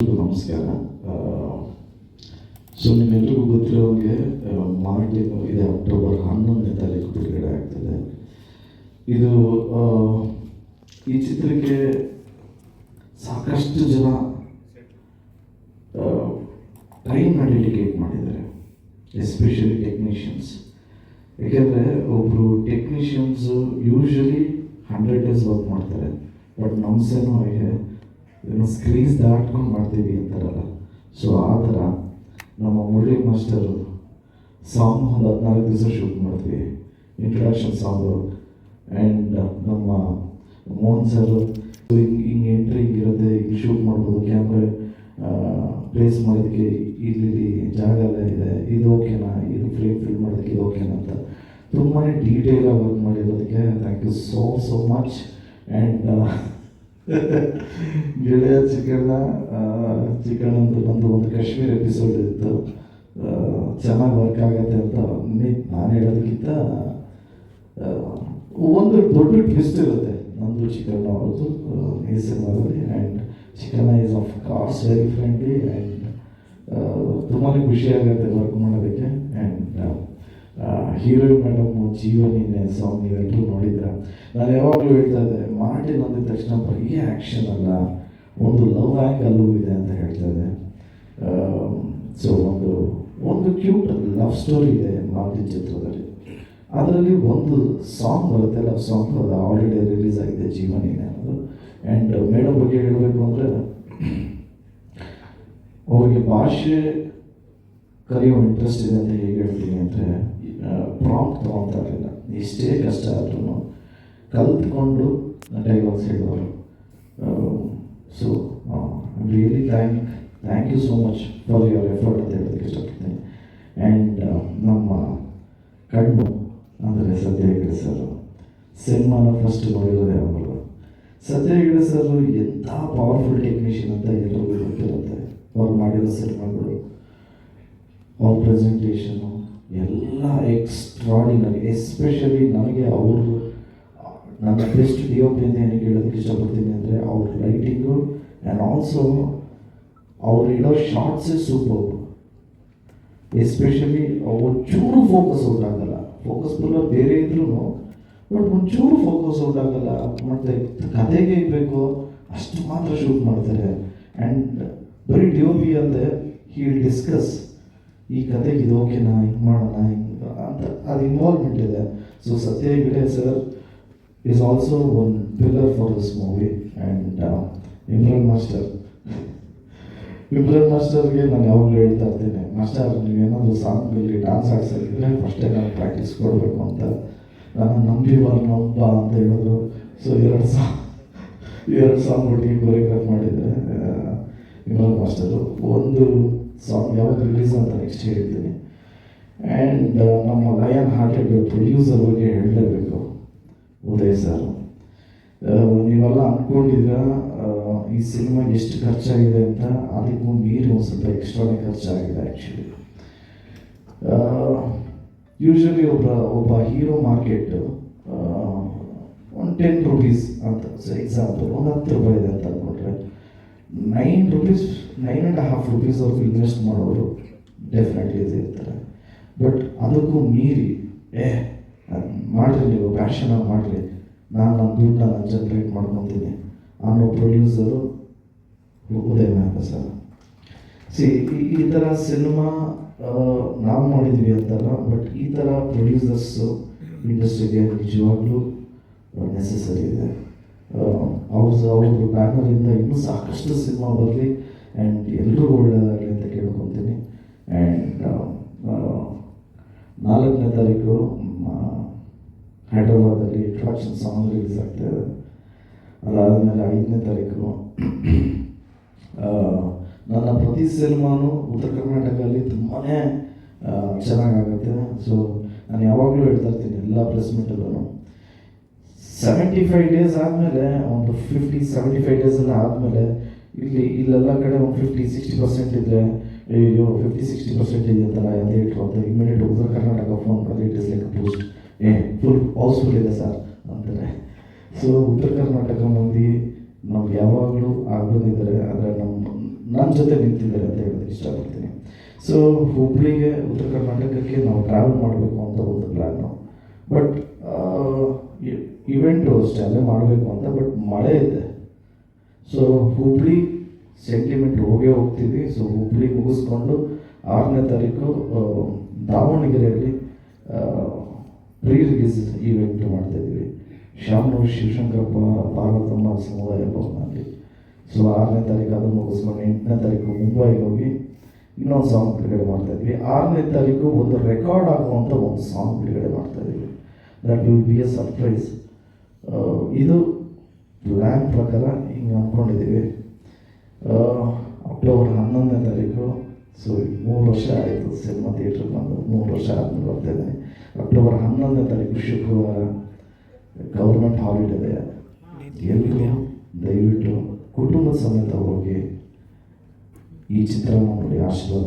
ನಮಸ್ಕಾರ. ಸೊ ನಿಮ್ಮೆಲ್ಲರಿಗೂ ಗೊತ್ತಿರೋಂಗೆ ಮಾರ್ಟಿನ್ ಇದೆ ಅಕ್ಟೋಬರ್ ಹನ್ನೊಂದನೇ ತಾರೀಕು ಬಿಡುಗಡೆ ಆಗ್ತದೆ. ಇದು ಈ ಚಿತ್ರಕ್ಕೆ ಸಾಕಷ್ಟು ಜನ ಟೈಮ್ನ ಡೆಡಿಕೇಟ್ ಮಾಡಿದ್ದಾರೆ ಎಸ್ಪೆಷಲಿ ಟೆಕ್ನಿಷಿಯನ್ಸ್ ಯಾಕೆಂದರೆ ಒಬ್ಬರು technicians usually hundred days work ಮಾಡ್ತಾರೆ ಬಟ್ ನಮ್ಮ ಏನು ಸ್ಕ್ರೀನ್ಸ್ ದಾಟ್ಕೊಂಡು ಮಾಡ್ತೀವಿ ಅಂತಾರಲ್ಲ. ಸೊ ಆ ಥರ ನಮ್ಮ ಮುರಳಿ ಮಾಸ್ಟರು ಸಾಂಗ್ ಒಂದು ಹದಿನಾಲ್ಕು ದಿವಸ ಶೂಟ್ ಮಾಡ್ತೀವಿ. ಇಂಟ್ರಡಕ್ಷನ್ ಸಾಂಗು ಆ್ಯಂಡ್ ನಮ್ಮ ಮೋಹನ್ ಸರ್ ಹಿಂಗೆ ಹಿಂಗೆ ಎಂಟ್ರಿ ಹಿಂಗಿರುತ್ತೆ ಹಿಂಗೆ ಶೂಟ್ ಮಾಡ್ಬೋದು ಕ್ಯಾಮ್ರಾ ಪ್ಲೇಸ್ ಮಾಡೋದಕ್ಕೆ ಇಲ್ಲಿ ಜಾಗ ಎಲ್ಲ ಇದೆ. ಇದು ಓಕೆನಾ ಇದು ಫ್ರೇಮ್ ಫಿಲ್ ಮಾಡೋದಕ್ಕೆ ಇದು ಓಕೆನಾ ಅಂತ. ತುಂಬಾ ಡೀಟೇಲಾಗಿ work ಮಾಡಿರೋದಕ್ಕೆ thank you so so much and ಗೆಳೆಯ ಚಿಕಣ್ಣ ಚಿಕನ್ ಅಂತ ನಂದು ಒಂದು ಕಾಶ್ಮೀರ್ ಎಪಿಸೋಡ್ ಇತ್ತು. ಚೆನ್ನಾಗಿ ವರ್ಕ್ ಆಗತ್ತೆ ಅಂತ ನಾನು ಹೇಳೋದಕ್ಕಿಂತ ಒಂದು ದೊಡ್ಡ ಟ್ವಿಸ್ಟ್ ಇರುತ್ತೆ ನಂದು ಚಿಕಣ್ಣ ಅವ್ರದ್ದು ಈ ಸಿನಿಮಾದಲ್ಲಿ. ಆ್ಯಂಡ್ ಚಿಕನ್ ಈಸ್ ಆಫ್ ಕಾಸ್ಟ್ ವೆರಿ ಫ್ರೆಂಡ್ಲಿ ಆ್ಯಂಡ್ ತುಂಬಾ ಖುಷಿ ಆಗುತ್ತೆ ವರ್ಕ್ ಮಾಡೋದಕ್ಕೆ. ಆ್ಯಂಡ್ ಹೀರೋಯಿನ್ ಮೇಡಮ್ ಜೀವನಿನೇ ಸಾಂಗ್ ನೀವೆಲ್ಲರೂ ನೋಡಿದ್ರ ನಾನು ಯಾವಾಗಲೂ ಹೇಳ್ತಾ ಇದ್ದೆ ಮಾರ್ಟಿನ್ ಅಂದಿದ ತಕ್ಷಣ ಬರೀ ಆ್ಯಕ್ಷನ್ ಅಲ್ಲ, ಒಂದು ಲವ್ ಆ್ಯಂಗಲ್ಲೂ ಇದೆ ಅಂತ ಹೇಳ್ತಾ ಇದೆ ಸೊ ಒಂದು ಒಂದು ಕ್ಯೂಟ್ ಲವ್ ಸ್ಟೋರಿ ಇದೆ ಮಾರ್ಟಿನ್ ಚಿತ್ರದಲ್ಲಿ. ಅದರಲ್ಲಿ ಒಂದು ಸಾಂಗ್ ಬರುತ್ತೆ ಲವ್ ಸಾಂಗ್ ಅದು ಆಲ್ರೆಡಿ ರಿಲೀಸ್ ಆಗಿದೆ ಜೀವನಿನೇ ಅನ್ನೋದು. ಆ್ಯಂಡ್ ಮೇಡಮ್ ಬಗ್ಗೆ ಹೇಳಬೇಕು ಅಂದರೆ, ಅವರಿಗೆ ಭಾಷೆ ಕಲಿಯೋ ಇಂಟ್ರೆಸ್ಟ್ ಇದೆ ಅಂತ ಹೇಗೆ ಹೇಳ್ತೀನಿ ಅಂದರೆ ಪ್ರಾಂಪ್ಟ್ ತೊಗೊತಾ ಇರಲಿಲ್ಲ ಎಷ್ಟೇ ಕಷ್ಟ ಆದ್ರೂ ಕಲ್ತ್ಕೊಂಡು ಡೈಲಾಗ್ಸ್ ಹೇಳೋರು so really thank thank you so much for your effort ಅಂತ ಹೇಳೋದಕ್ಕೆ ಇಷ್ಟಪಡ್ತೀನಿ. ಆ್ಯಂಡ್ ನಮ್ಮ ಕಣ್ಣು, ಅಂದರೆ ಸದ್ಯ ಹೆಗಡೆ ಸರ್, ಸಿನಿಮಾನ ಫಸ್ಟ್ ನೋಡಿರೋದೇ ಅವರು ಸದ್ಯ ಹೆಗಡೆ ಸರ್ ಎಂಥ ಪವರ್ಫುಲ್ ಟೆಕ್ನಿಷಿಯನ್ ಅಂತ ಎಲ್ಲರಿಗೂ ಗೊತ್ತಿರುತ್ತೆ. ಅವ್ರು ಮಾಡಿರೋ ಸಿನಿಮಾಗಳು, ಅವ್ರ ಪ್ರೆಸೆಂಟೇಷನು ಎಲ್ಲ ಎಕ್ಸ್ಟ್ರಾಡಿನರಿ ಎಸ್ಪೆಷಲಿ ನನಗೆ ಅವರು ನನ್ನ ಬೆಸ್ಟ್ ಡಿ ಒ ಪಿ ಅಂತ ಏನಕ್ಕೆ ಹೇಳೋದಕ್ಕೆ ಇಷ್ಟಪಡ್ತೀನಿ ಅಂದರೆ ಅವ್ರ ರೈಟಿಂಗು ಆ್ಯಂಡ್ ಆಲ್ಸೋ ಅವ್ರು ಇಡೋ ಶಾರ್ಟ್ಸೇ ಸೂಪರ್ ಎಸ್ಪೆಷಲಿ ಒಂಚೂರು ಫೋಕಸ್ ಔಟ್ ಫೋಕಸ್ ಫುಲ್ಲ ಬೇರೆ ಇದ್ರೂ ಬಟ್ ಒಂಚೂರು ಫೋಕಸ್ ಔಟ್ ಮತ್ತು ಕತೆಗೆ ಇರಬೇಕು, ಅಷ್ಟು ಮಾತ್ರ ಶೂಟ್ ಮಾಡ್ತಾರೆ. ಆ್ಯಂಡ್ ಬರೀ ಡಿ ಒ ಪಿ ಅಂತೆ ಹಿ ಡಿಸ್ಕಸ್ ಈ ಕತೆಗೆ ಇದು ಓಕೆನಾ ಹಿಂಗೆ ಮಾಡೋಣ ಹಿಂಗೆ ಅಂತ ಅದು ಇನ್ವಾಲ್ವ್ಮೆಂಟ್ ಇದೆ. So Satya Hegde sir is also one pillar for this movie and Imran master Imran ಮಾಸ್ಟರ್ಗೆ ನಾನು ಯಾವಾಗಲೂ ಹೇಳ್ತಾ ಇರ್ತೀನಿ ಮಾಸ್ಟರ್ ಸಾಂಗ್ ಸಾಂಗಲ್ಲಿ ಡಾನ್ಸ್ ಆಡ್ಸೋದಿದ್ರೆ ಫಸ್ಟೇ ನಾನು ಪ್ರಾಕ್ಟೀಸ್ ಕೊಡಬೇಕು ಅಂತ. ನಾನು ನಂಬಿ ಬಾರ್ ನಂಬ ಅಂತ ಹೇಳಿದ್ರು. ಸೊ ಎರಡು ಸಾಂಗ್ ಎರಡು ಸಾಂಗ್ ಒಟ್ಟಿಗೆ ಕೊರಿಯೋಗ್ರಾಫ್ ಮಾಡಿದ್ದೆ ರಿಲೀಸ್ ಅಂತ ನೆಕ್ಸ್ಟ್ ಹೇಳ್ತೀನಿ ಆ್ಯಂಡ್ ನಮ್ಮ ಲಯನ್ ಹಾರ್ಟೆಡ್ ಪ್ರೊಡ್ಯೂಸರ್ ಬಗ್ಗೆ ಹೇಳಲೇಬೇಕು ಉದಯ್ ಸರ್ ಆ, ನೀವೆಲ್ಲ ಅಂದ್ಕೊಂಡಿದ್ರ ಈ ಸಿನಿಮಾಗೆ ಎಷ್ಟು ಖರ್ಚಾಗಿದೆ ಅಂತ? ಅದಕ್ಕೂ ಮೀರಿ ಒಂದು ಸ್ವಲ್ಪ ಎಕ್ಸ್ಟ್ರಾನೇ ಖರ್ಚಾಗಿದೆ ಆ್ಯಕ್ಚುಲಿ ಯೂಶ್ವಲಿ ಒಬ್ಬ ಒಬ್ಬ ಹೀರೋ ಮಾರ್ಕೆಟ್ ಒಂದು ಟೆನ್ ರುಪೀಸ್ ಅಂತ ಎಕ್ಸಾಂಪಲ್ ಒಂದು ಹತ್ತು ರೂಪಾಯಿ ಇದೆ ಅಂತ ಅಂದ್ಕೊಂಡ್ರೆ nine rupees nine and half rupees ಅವ್ರಿಗೆ ಇನ್ವೆಸ್ಟ್ ಮಾಡೋರು ಡೆಫಿನೆಟ್ಲಿ ಇರ್ತಾರೆ ಬಟ್ ಅದಕ್ಕೂ ಮೀರಿ, ಏ ಮಾಡಿರಿ ನೀವು ಪ್ಯಾಷನಾಗಿ ಮಾಡಿರಿ. ನಾನು ನನ್ನ ದುಡ್ಡನ್ನ ನಾನು ಜನ್ರೇಟ್ ಮಾಡ್ಕೊತೀನಿ. ಅನ್ನೋ ಪ್ರೊಡ್ಯೂಸರು ಉದಯ ಮೆಹ್ತಾ ಸರ್. ಸಿ ಈ ಥರ ಸಿನಿಮಾ ನಾವು ಮಾಡಿದ್ವಿ ಅಂತಲ್ಲ ಬಟ್ ಈ ಥರ ಪ್ರೊಡ್ಯೂಸರ್ಸು ಇಂಡಸ್ಟ್ರಿಗೆ ನಿಜವಾಗ್ಲೂ ನೆಸೆಸರಿ ಇದೆ. ಅವ್ರ ಅವ್ರ ಬ್ಯಾನರಿಂದ ಇನ್ನೂ ಸಾಕಷ್ಟು ಸಿನಿಮಾ ಬರಲಿ ಆ್ಯಂಡ್ ಎಲ್ಲರೂ ಒಳ್ಳೆಯದಾಗಲಿ ಅಂತ ಕೇಳ್ಕೊತೀನಿ. ಆ್ಯಂಡ್ ನಾಲ್ಕನೇ ತಾರೀಕು ಹೈದ್ರಾಬಾದಲ್ಲಿ ಟ್ರಾಕ್ಷನ್ ಸಾಂಗ್ ರಿಲೀಸ್ ಆಗ್ತಾಯಿದೆ ಅದಾದಮೇಲೆ ಐದನೇ ತಾರೀಕು ನನ್ನ ಪ್ರತಿ ಸಿನಿಮಾನು ಉತ್ತರ ಕರ್ನಾಟಕದಲ್ಲಿ ತುಂಬಾ ಚೆನ್ನಾಗಾಗುತ್ತೆ. ಸೊ ನಾನು ಯಾವಾಗಲೂ ಹೇಳ್ತಾ ಇರ್ತೀನಿ ಎಲ್ಲ ಪ್ರೆಸ್ ಮೀಟಲ್ಲೂ ಸೆವೆಂಟಿ ಫೈವ್ ಡೇಸ್ ಆದಮೇಲೆ, ಒಂದು ಫಿಫ್ಟಿ ಸೆವೆಂಟಿ ಫೈವ್ ಡೇಸ್ ಎಲ್ಲ ಆದಮೇಲೆ, ಇಲ್ಲಿ, ಇಲ್ಲೆಲ್ಲ ಕಡೆ ಒಂದು ಫಿಫ್ಟಿ ಸಿಕ್ಸ್ಟಿ ಪರ್ಸೆಂಟ್ ಇದ್ದರೆ ಅಯ್ಯೋ ಫಿಫ್ಟಿ ಸಿಕ್ಸ್ಟಿ ಪರ್ಸೆಂಟ್ ಅಂತಲ್ಲ ಅಂತ ಇಮಿಡಿಯೇಟ್ ಉತ್ತರ ಕರ್ನಾಟಕ ಫೋನ್ ಮಾಡಿ it is like post uh full house full ಇದೆ ಸರ್ ಅಂತಾರೆ. ಸೊ ಉತ್ತರ ಕರ್ನಾಟಕ ಮಂದಿ ನಾವು ಯಾವಾಗಲೂ ಆಗೋದಿದ್ದಾರೆ ಆದರೆ ನಮ್ಮ ನನ್ನ ಜೊತೆ ನಿಂತಿದ್ದಾರೆ ಅಂತ ಹೇಳೋದಕ್ಕೆ ಇಷ್ಟಪಡ್ತೀನಿ. ಸೊ ಹುಬ್ಳಿಗೆ, ಉತ್ತರ ಕರ್ನಾಟಕಕ್ಕೆ ನಾವು ಟ್ರಾವೆಲ್ ಮಾಡಬೇಕು ಅಂತ ಒಂದು ಪ್ಲ್ಯಾನು ಬಟ್ ಇವೆಂಟು ಅಷ್ಟೇ ಅಲ್ಲೇ ಮಾಡಬೇಕು ಅಂತ ಬಟ್ ಮಳೆ ಇದೆ. ಸೊ ಹುಬ್ಳಿ ಸೆಂಟಿಮೆಂಟ್ ಹೋಗೇ ಹೋಗ್ತೀವಿ ಸೊ ಹುಬ್ಳಿ ಮುಗಿಸ್ಕೊಂಡು ಆರನೇ ತಾರೀಕು ದಾವಣಗೆರೆಯಲ್ಲಿ ಪ್ರೀ ರಿಲೀಸ್ ಈವೆಂಟ್ ಮಾಡ್ತಾಯಿದ್ವಿ ಶಾಮನೂರು ಶಿವಶಂಕರಪ್ಪ ಪಾರ್ವತಮ್ಮ ಸಮುದಾಯ ಭವನಲ್ಲಿ. ಸೊ ಆರನೇ ತಾರೀಕು ಅದನ್ನು ಮುಗಿಸ್ಕೊಂಡು ಎಂಟನೇ ತಾರೀಕು ಮುಂಬೈಗೆ ಹೋಗಿ ಇನ್ನೊಂದು ಸಾಂಗ್ ಬಿಡುಗಡೆ ಮಾಡ್ತಾಯಿದ್ವಿ ಆರನೇ ತಾರೀಕು ಒಂದು ರೆಕಾರ್ಡ್ ಆಗುವಂಥ ಒಂದು ಸಾಂಗ್ ಬಿಡುಗಡೆ ಮಾಡ್ತಾಯಿದ್ವಿ that will be a surprise ಇದು ಪ್ಲ್ಯಾನ್ ಪ್ರಕಾರ ಹಿಂಗೆ ಅಂದ್ಕೊಂಡಿದ್ದೀವಿ ಅಕ್ಟೋಬರ್ ಹನ್ನೊಂದನೇ ತಾರೀಕು. ಸೊ ಮೂರು ವರ್ಷ ಆಯಿತು, ಸಿನಿಮಾ ಥಿಯೇಟ್ರಿಗೆ ಬಂದು ಮೂರು ವರ್ಷ ಆದಮೇಲೆ ಬರ್ತೇನೆ ಅಕ್ಟೋಬರ್ ಹನ್ನೊಂದನೇ ತಾರೀಕು ಶುಕ್ರವಾರ ಗೌರ್ಮೆಂಟ್ ಹಾಲಿಡೇ ಎಲ್ಲರೂ ದಯವಿಟ್ಟು ಕುಟುಂಬ ಸಮೇತ ಹೋಗಿ ಈ ಚಿತ್ರವನ್ನು ನೋಡಿ ಆಶೀರ್ವಾದ